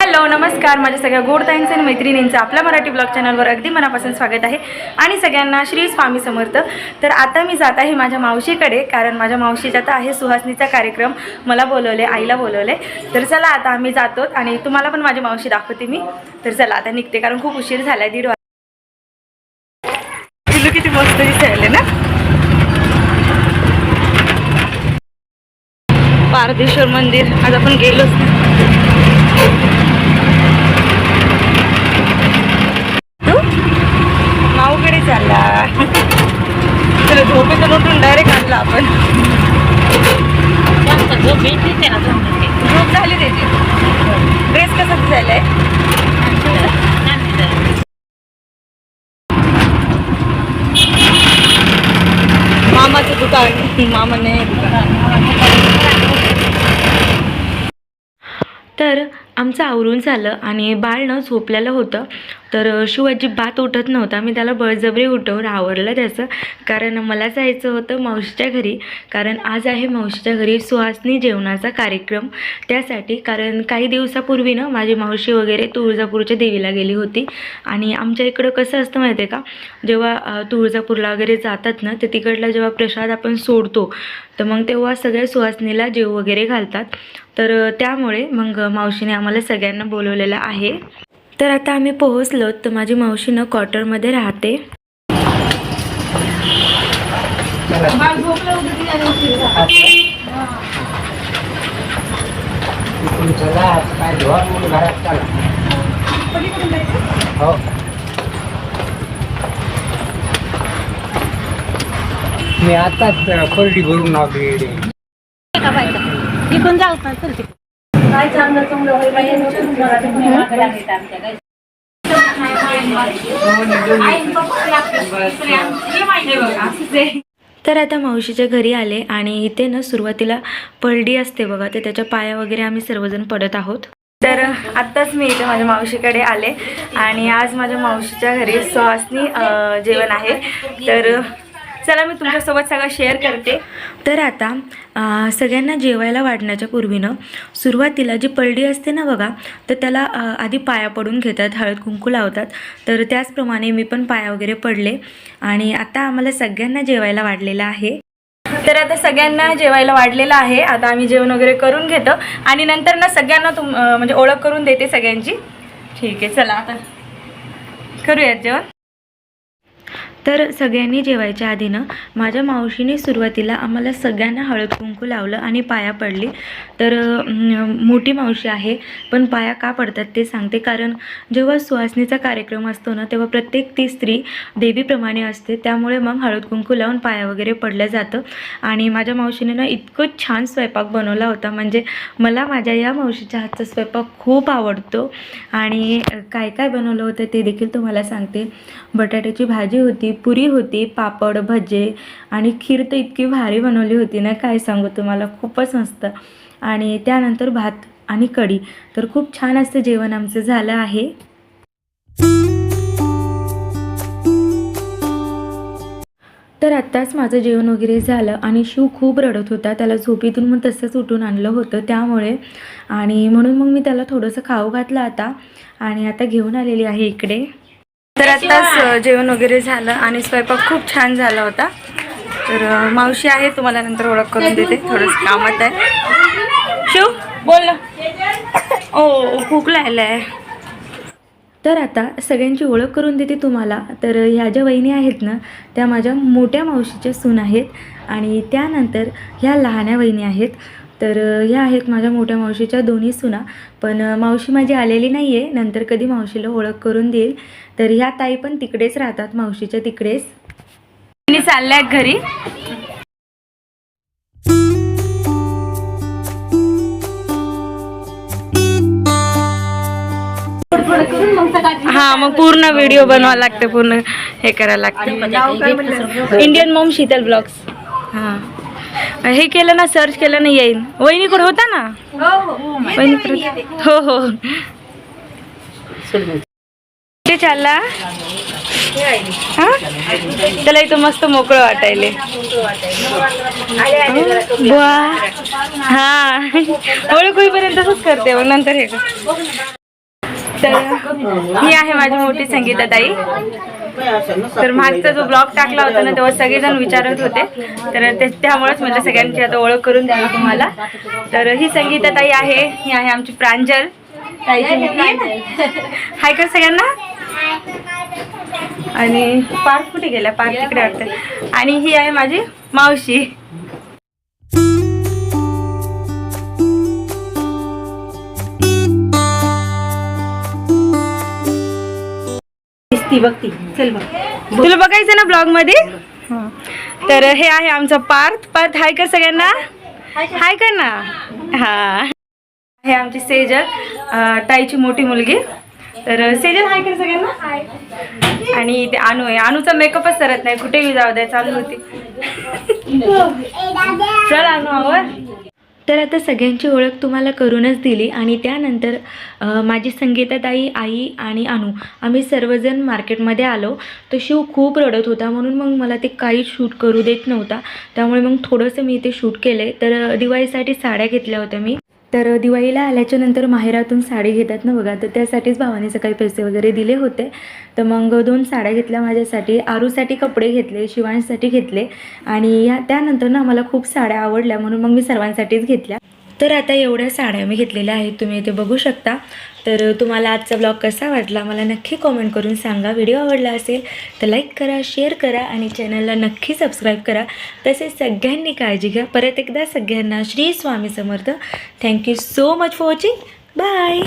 Hello नमस्कार. माझ्या सगळ्या गोडताईंचे आणि मैत्रिणींचं आपल्या मराठी ब्लॉग चॅनलवर अगदी मनापासून स्वागत आहे. आणि सगळ्यांना श्री स्वामी समर्थ. तर आता मी जात आहे माझ्या मावशीकडे कारण माझ्या मावशीचा आता आहे सुहासनीचा कार्यक्रम. मला बोलवले आईला बोलवले. तर चला आता आम्ही जातो आणि तुम्हाला पण माझी मावशी दाखवते मी. तर चला आता निघते कारण खूप उशीर झाला आहे दीड वाजता किती मस्त दिसायले ना? पारदेश्वर मंदिर. आज आपण गेलोच नाही. तू? माऊकडे चालला. चला झोपेतून उठून डायरेक्ट आणला आपण. झोप झाली त्याची. ड्रेस कसा दिसायलाय मामाचं दुकान. मामाने तर आमचं आवरून झालं आणि बाळ न झोपलेलं होतं. तर शिव अजिबात उठत नव्हता. मी त्याला बळजबरी उठवून आवरलं त्याचं. कारण मला जायचं होतं मावशीच्या घरी. कारण आज आहे मावशीच्या घरी सुहासनी जेवणाचा कार्यक्रम त्यासाठी. कारण काही दिवसापूर्वी ना माझी मावशी वगैरे तुळजापूरच्या देवीला गेली होती. आणि आमच्या इकडं कसं असतं माहिती आहे का? जेव्हा तुळजापूरला वगैरे जातात ना तर तिकडला जेव्हा प्रसाद आपण सोडतो तर मग तेव्हा सगळ्या सुहासनीला जेव वगैरे घालतात. तर त्यामुळे मग मावशीने आम्हाला सगळ्यांना बोलवलेलं आहे. तर आता आम्ही पोहोचलो तर माझी मावशी न क्वार्टरमध्ये राहते. हो मी आताच कोरडी भरून लावली. इकडून जाऊ का चल तिकडे. तर आता मावशीच्या घरी आले आणि इथे ना सुरुवातीला पलडी असते बघा तर त्याच्या पाया वगैरे आम्ही सर्वजण पडत आहोत. तर आत्ताच मी इथे माझ्या मावशीकडे आले आणि आज माझ्या मावशीच्या घरी सुहासनी जेवण आहे. तर चला मी तुमच्यासोबत सगळं शेअर करते. तर आता सगळ्यांना जेवायला वाढण्याच्या पूर्वीनं सुरुवातीला जी पलडी असते ना बघा तर त्याला आधी पाया पडून घेतात हळद कुंकू लावतात. तर त्याचप्रमाणे मी पण पाया वगैरे पडले आणि आता आम्हाला सगळ्यांना जेवायला वाढलेलं आहे. तर आता सगळ्यांना जेवायला वाढलेलं आहे. आता आम्ही जेवण वगैरे करून घेतो आणि नंतर ना सगळ्यांना तुम म्हणजे ओळख करून देते सगळ्यांची. ठीक आहे चला आता करूयात जेवण. तर सगळ्यांनी जेवायच्या आधीनं माझ्या मावशीने सुरुवातीला आम्हाला सगळ्यांना हळद कुंकू लावलं आणि पाया पडली. तर मोठी मावशी आहे पण पाया का पडतात ते सांगते. कारण जेव्हा सुहासणीचा कार्यक्रम असतो ना तेव्हा प्रत्येक ती स्त्री देवीप्रमाणे असते. त्यामुळे मग हळद कुंकू लावून पाया वगैरे पडलं जातं. आणि माझ्या मावशीने ना इतकं छान स्वयंपाक बनवला होता. म्हणजे मला माझ्या या मावशीच्या हातचा स्वयंपाक खूप आवडतो. आणि काय काय बनवलं होतं ते देखील तुम्हाला सांगते. बटाट्याची भाजी होती पुरी होती पापड भजे आणि खीर तर इतकी भारी बनवली होती ना काय सांगू तुम्हाला खूपच मस्त. आणि त्यानंतर भात आणि कढी. तर खूप छान असं जेवण आमचं झालं आहे. तर आत्ताच माझं जेवण वगैरे झालं आणि शिव खूप रडत होता. त्याला झोपेतून मग तसंच उठून आणलं होतं त्यामुळे. आणि म्हणून मग मी त्याला थोडंसं खाऊ घातलं आता. आणि आता घेऊन आलेली आहे इकडे. तर आत्ताच जेवण वगैरे झालं आणि स्वयंपाक खूप छान झाला होता. तर मावशी आहे तुम्हाला नंतर ओळख करून देते. थोडंसं कामात आहे. शिव बोल ना. ओ भूक लागलं आहे तर आता सगळ्यांची ओळख करून देते तुम्हाला. तर ह्या ज्या वहिनी आहेत ना त्या माझ्या मोठ्या मावशीच्या सून आहेत. आणि त्यानंतर ह्या लहान्या वहिनी आहेत. तर ह्या आहेत माझ्या मोठ्या मावशीच्या दोन्ही सुना. पण मावशी माझी आलेली नाही आहे नंतर कधी मावशीला ओळख करून देईल. तर ह्या ताई पण तिकडेच राहतात. मावशीच्या तिकडेच. चालल्यात घरी. हा मग पूर्ण व्हिडिओ बनवावा लागते. पूर्ण हे करायला लागते. इंडियन मॉम शीतल ब्लॉग्स हा. हे केलं ना सर्च केलं ना येईन. वहिनीकडे होता ना? वहिनीकडे हो. हो ते चालला. हा? त्याला इथं मस्त मोकळं वाटायले. बुवा. हा. होईपर्यंत तसंच करते मग नंतर हे कर. तर ही. आहे माझी मोठी संगीता ताई. तर मागचा जो ब्लॉग टाकला होता ना तेव्हा सगळेजण विचारत होते. तर त्यामुळेच म्हणजे सगळ्यांची आता ओळख करून द्यावी तुम्हाला. तर ही संगीता ताई आहे. ही आहे आमची प्रांजल. ताईची मुलगी. हाय कर सगळ्यांना? आणि पार्क कुठे गेला? पार्क तिकडे वाटतं. आणि ही आहे माझी मावशी. ती बघती. चल बघ. तुला बघायचं ना ब्लॉगमध्ये. तर हे आहे आमचं पार्थ. पार्थ हाय कर सगळ्यांना. हाय कर. ना. हा. हे. आमची सेजल ताईची मोठी मुलगी. तर सेजल हाय कर सगळ्यांना. आणि ते अनु आहे. अनुचा मेकअपच सरत नाही. कुठेही जाऊ द्या चालू होती. चल अनु आवर. तर आता सगळ्यांची ओळख तुम्हाला करूनच दिली आणि त्यानंतर माझी संगीताताई आई आणि अनु आम्ही सर्वजण मार्केटमध्ये आलो. तर शिव खूप रडत होता म्हणून मग मला ते काही शूट करू देत नव्हता. त्यामुळे मग थोडंसं मी ते शूट केले. तर दिवाळीसाठी साड्या घेतल्या होत्या मी. तर दिवाळीला आल्याच्यानंतर माहेरातून साडी घेतात ना बघा तर त्यासाठीच भावाने सकाळी पैसे वगैरे दिले होते. तर मग दोन साड्या घेतल्या माझ्यासाठी आरूसाठी कपडे घेतले शिवांसाठी घेतले आणि या त्यानंतर ना मला खूप साड्या आवडल्या म्हणून मग मी सर्वांसाठीच घेतल्या. तर आता एवढ्या साड्या मी घेतलेल्या आहेत तुम्ही इथे बघू शकता. तर तुम्हाला आजचा ब्लॉग कसा वाटला मला नक्की कॉमेंट करून सांगा. व्हिडिओ आवडला असेल तर लाईक करा शेअर करा आणि चॅनलला नक्की सबस्क्राईब करा. तसेच सगळ्यांनी काळजी घ्या. परत एकदा सगळ्यांना Shri Swami Samarth. Thank you so much for watching bye